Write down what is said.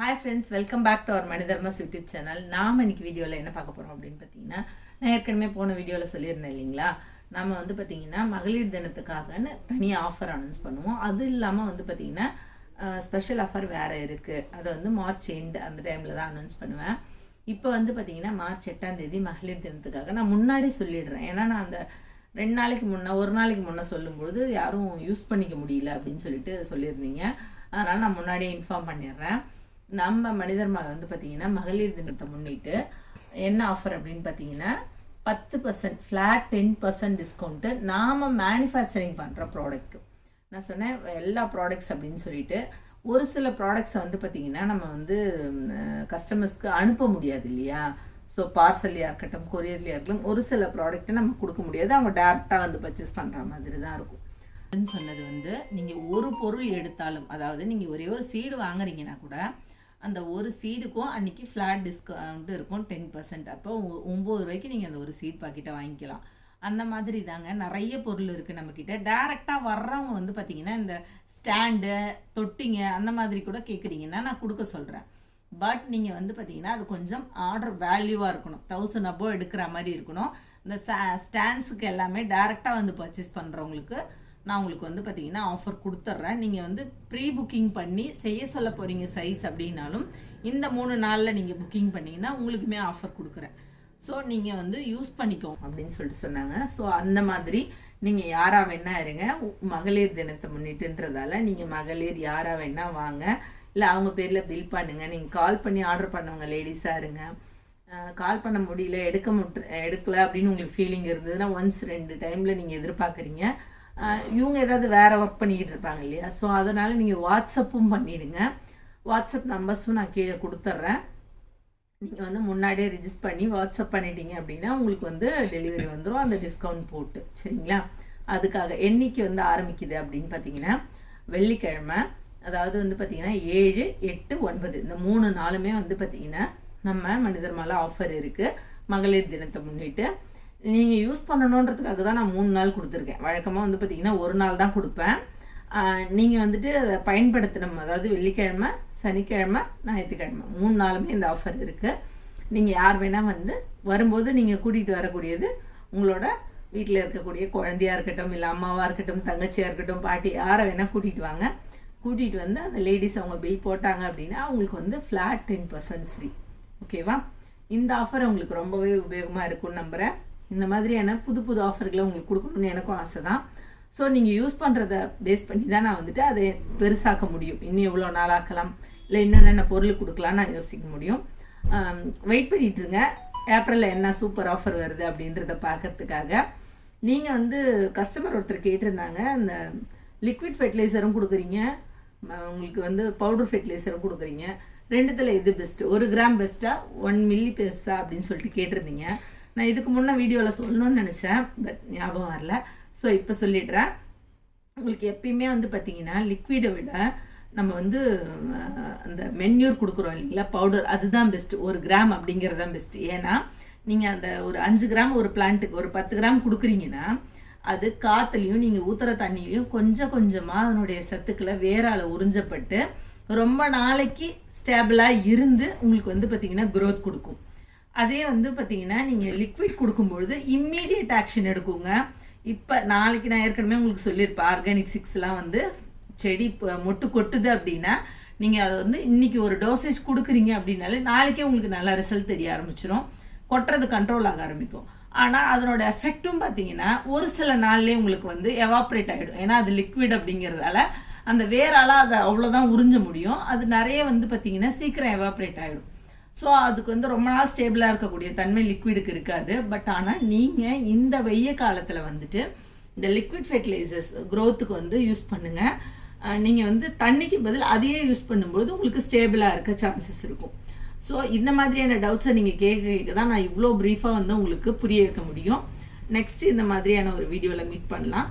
Hi friends welcome back to our மனிதர்மஸ் YouTube channel நாம் இன்னைக்கு வீடியோவில் என்ன பார்க்க போகிறோம் அப்படின்னு பார்த்தீங்கன்னா நான் ஏற்கனவே போன வீடியோவில் சொல்லியிருந்தேன் இல்லைங்களா? நம்ம வந்து பார்த்தீங்கன்னா மகளிர் தினத்துக்காகன்னு தனியாக ஆஃபர் அனௌன்ஸ் பண்ணுவோம். அது இல்லாமல் வந்து பார்த்திங்கன்னா ஸ்பெஷல் ஆஃபர் வேறு இருக்குது அதை வந்து மார்ச் எண்டு அந்த டைமில் தான் அனௌன்ஸ் பண்ணுவேன். இப்போ வந்து பார்த்தீங்கன்னா மார்ச் எட்டாம் தேதி மகளிர் தினத்துக்காக நான் முன்னாடி சொல்லிடுறேன். ஏன்னா நான் அந்த ரெண்டு நாளைக்கு முன்னே ஒரு நாளைக்கு முன்னே சொல்லும்பொழுது யாரும் யூஸ் பண்ணிக்க முடியல அப்படின்னு சொல்லிட்டு சொல்லியிருந்தீங்க. அதனால் நான் முன்னாடியே இன்ஃபார்ம் பண்ணிடுறேன். நம்ம மனிதர் மேலே வந்து பார்த்தீங்கன்னா மகளிர் தினத்தை முன்னிட்டு என்ன ஆஃபர் அப்படின்னு பார்த்தீங்கன்னா பத்து percent flat ten percent discount நாம் மேனுஃபேக்சரிங் பண்ணுற ப்ராடக்ட்க்கு நான் சொன்னேன் எல்லா ப்ராடக்ட்ஸ் அப்படின்னு சொல்லிட்டு ஒரு சில ப்ராடக்ட்ஸை வந்து பார்த்தீங்கன்னா நம்ம வந்து கஸ்டமர்ஸ்க்கு அனுப்ப முடியாது இல்லையா? ஸோ பார்சல்லையாக இருக்கட்டும் கொரியர்லையாக இருக்கட்டும் ஒரு சில ப்ராடக்ட்டை நம்ம கொடுக்க முடியாது. அவங்க டேரெக்டாக வந்து பர்ச்சேஸ் பண்ணுற மாதிரி தான் இருக்கும். அப்படின்னு சொன்னது வந்து நீங்கள் ஒரு பொருள் எடுத்தாலும் அதாவது நீங்கள் ஒரே ஒரு சீடு வாங்குறீங்கன்னா கூட அந்த ஒரு சீடுக்கும் அன்னைக்கு ஃப்ளாட் டிஸ்கவுண்ட் இருக்கும் டென் பர்சன்ட் அப்போ ஒ- ஒம்பது ரூபாய்க்கு நீங்கள் அந்த ஒரு சீட் பாக்கெட்டை வாங்கிக்கலாம். அந்த மாதிரி தாங்க. நிறைய பொருள் இருக்குது நம்மக்கிட்ட டேரெக்டாக வர்றவங்க வந்து பார்த்தீங்கன்னா இந்த ஸ்டாண்டு தொட்டிங்க அந்த மாதிரி கூட கேட்குறீங்கன்னா நான் கொடுக்க சொல்கிறேன் பட் நீங்கள் வந்து பார்த்தீங்கன்னா அது கொஞ்சம் ஆர்டர் வேல்யூவாக இருக்கணும். தௌசண்ட் அபோ எடுக்கிற மாதிரி இருக்கணும். இந்த ஸ்டாண்ட்ஸுக்கு எல்லாமே டேரெக்டாக வந்து பர்ச்சேஸ் பண்ணுறவங்களுக்கு நான் உங்களுக்கு வந்து பார்த்தீங்கன்னா ஆஃபர் கொடுத்துட்றேன் நீங்கள் வந்து ப்ரீ புக்கிங் பண்ணி செய்ய சொல்ல போகிறீங்க சைஸ் அப்படின்னாலும் இந்த மூணு நாளில் நீங்கள் புக்கிங் பண்ணிங்கன்னா உங்களுக்குமே ஆஃபர் கொடுக்குறேன். ஸோ நீங்கள் வந்து யூஸ் பண்ணிக்கோ அப்படின்னு சொல்லிட்டு சொன்னாங்க. ஸோ அந்த மாதிரி நீங்கள் யாராக வேணா இருங்க. மகளிர் தினத்தை முன்னிட்டுன்றதால நீங்கள் மகளிர் யாராக வேணா வாங்க. இல்லை அவங்க பேரில் பில் பண்ணுங்கள் நீங்கள் கால் பண்ணி ஆர்டர் பண்ணவங்க லேடிஸாக இருங்க. கால் பண்ண முடியல எடுக்க முட் எடுக்கல அப்படின்னு உங்களுக்கு ஃபீலிங் இருந்ததுன்னா ஒன்ஸ் ரெண்டு டைமில் நீங்கள் எதிர்பார்க்குறீங்க. இவங்க ஏதாவது வேறு ஒர்க் பண்ணிக்கிட்டு இருப்பாங்க இல்லையா? ஸோ அதனால் நீங்கள் வாட்ஸ்அப்பும் பண்ணிவிடுங்க வாட்ஸ்அப் நம்பர்ஸும் நான் கீழே கொடுத்துட்றேன். நீங்கள் வந்து முன்னாடியே ரிஜிஸ்டர் பண்ணி வாட்ஸ்அப் பண்ணிட்டீங்க அப்படின்னா உங்களுக்கு வந்து டெலிவரி வந்துடும் அந்த டிஸ்கவுண்ட் போட்டு சரிங்களா? அதுக்காக என்னைக்கு வந்து ஆரம்பிக்குது அப்படின்னு பார்த்தீங்கன்னா வெள்ளிக்கிழமை அதாவது வந்து பார்த்தீங்கன்னா ஏழு எட்டு ஒன்பது. இந்த மூணு நாளுமே வந்து பார்த்தீங்கன்னா நம்ம மனிதர் மேலே ஆஃபர் இருக்குது மகளிர் தினத்தை முன்னிட்டு நீங்கள் யூஸ் பண்ணணுன்றதுக்காக தான் நான் மூணு நாள் கொடுத்துருக்கேன். வழக்கமாக வந்து பார்த்தீங்கன்னா ஒரு நாள் தான் கொடுப்பேன். நீங்கள் வந்துட்டு அதை பயன்படுத்தணும் அதாவது வெள்ளிக்கிழமை சனிக்கிழமை ஞாயிற்றுக்கிழமை மூணு நாளுமே இந்த ஆஃபர் இருக்குது நீங்கள் யார் வேணால் வந்து வரும்போது நீங்கள் கூட்டிகிட்டு வரக்கூடியது உங்களோட வீட்டில் இருக்கக்கூடிய குழந்தையா இருக்கட்டும் இல்லை அம்மாவாக இருக்கட்டும் தங்கச்சியாக இருக்கட்டும் பாட்டி யாரை வேணால் கூட்டிகிட்டு வாங்க. கூட்டிகிட்டு வந்து அந்த லேடிஸ் அவங்க பில் போட்டாங்க அப்படின்னா அவங்களுக்கு வந்து ஃப்ளாட் டென் பர்சன்ட் ஃப்ரீ ஓகேவா இந்த ஆஃபர் உங்களுக்கு ரொம்பவே உபயோகமாக இருக்கும்னு நம்புகிறேன் இந்த மாதிரியான புது புது ஆஃபர்களை உங்களுக்கு கொடுக்கணும்னு எனக்கும் ஆசை தான் ஸோ நீங்கள் யூஸ் பண்ணுறத பேஸ் பண்ணி தான் நான் வந்துட்டு அதை பெருசாக்க முடியும். இன்னும் எவ்வளோ நாள் ஆக்கலாம்? இல்லை என்னென்ன பொருள் கொடுக்கலாம் நான் யோசிக்க முடியும். வெயிட் பண்ணிட்டு இருங்க. ஏப்ரலில் என்ன சூப்பர் ஆஃபர் வருது அப்படின்றத பார்க்கறதுக்காக. நீங்கள் வந்து கஸ்டமர் ஒருத்தர் கேட்டிருந்தாங்க அந்த லிக்விட் ஃபெர்டிலைசரும் கொடுக்குறீங்க. உங்களுக்கு வந்து பவுடர் ஃபெர்டிலைசரும் கொடுக்குறீங்க. ரெண்டுத்தில் எது பெஸ்ட்டு ஒரு கிராம் பெஸ்ட்டாக ஒன் மில்லி பெஸ்ட்டா அப்படின்னு சொல்லிட்டு கேட்டிருந்தீங்க. நான் இதுக்கு முன்னே வீடியோவில் சொல்லணும்னு நினச்சேன் பட் ஞாபகம் வரல. ஸோ இப்போ சொல்லிடுறேன். உங்களுக்கு எப்பயுமே வந்து பார்த்தீங்கன்னா லிக்விடை விட நம்ம வந்து அந்த மென்யூர் கொடுக்குறோம் இல்லைங்களா பவுடர் அதுதான் பெஸ்ட் ஒரு கிராம் அப்படிங்கிறது தான் பெஸ்ட் ஏன்னா நீங்கள் அந்த ஒரு அஞ்சு கிராம் ஒரு பிளான்ட்டுக்கு ஒரு பத்து கிராம் கொடுக்குறீங்கன்னா அது காற்றுலையும் நீங்கள் ஊத்துற தண்ணியிலையும் கொஞ்சம் கொஞ்சமாக அதனுடைய சத்துக்களை வேறால் உறிஞ்சப்பட்டு ரொம்ப நாளைக்கு ஸ்டேபிளாக இருந்து உங்களுக்கு வந்து பார்த்தீங்கன்னா க்ரோத் கொடுக்கும். அதே வந்து பார்த்தீங்கன்னா நீங்கள் லிக்விட் கொடுக்கும்பொழுது இம்மீடியட் ஆக்ஷன் எடுக்குங்க. இப்போ நாளைக்கு நான் ஏற்கனவே உங்களுக்கு சொல்லியிருப்பேன் ஆர்கானிக் சிக்ஸ்லாம் வந்து செடி இப்போ மொட்டு கொட்டுது அப்படின்னா நீங்கள் அதை வந்து இன்னைக்கு ஒரு டோசேஜ் கொடுக்குறீங்க அப்படின்னாலே நாளைக்கே உங்களுக்கு நல்லா ரிசல்ட் தெரிய ஆரம்பிச்சிடும் கொட்டுறது கண்ட்ரோல் ஆக ஆரம்பிக்கும். ஆனால் அதனோட எஃபெக்ட்டும் பார்த்தீங்கன்னா ஒரு சில நாள்லேயே உங்களுக்கு வந்து எவாப்ரேட் ஆகிடும் ஏன்னா அது லிக்விட் அப்படிங்கிறதால அந்த வேரால அதை அவ்வளோதான் உறிஞ்ச முடியும். அது நிறைய வந்து பார்த்தீங்கன்னா சீக்கிரம் எவாப்ரேட் ஆகிடும் ஸோ அதுக்கு வந்து ரொம்ப நாள் ஸ்டேபிளாக இருக்கக்கூடிய தன்மை லிக்விடுக்கு இருக்காது. பட் ஆனால் நீங்கள் இந்த வெய்ய காலத்தில் வந்துட்டு இந்த லிக்விட் ஃபெர்டிலைசர்ஸ் க்ரோத்துக்கு வந்து யூஸ் பண்ணுங்கள் நீங்கள் வந்து தண்ணிக்கு பதில் அதையே யூஸ் பண்ணும்போது உங்களுக்கு ஸ்டேபிளாக இருக்க சான்சஸ் இருக்கும். ஸோ இந்த மாதிரியான டவுட்ஸை நீங்கள் கேட்க கேட்க தான் நான் இவ்வளோ ப்ரீஃபாக வந்து உங்களுக்கு புரிய வைக்க முடியும். நெக்ஸ்ட் இந்த மாதிரியான ஒரு வீடியோவில் மீட் பண்ணலாம்.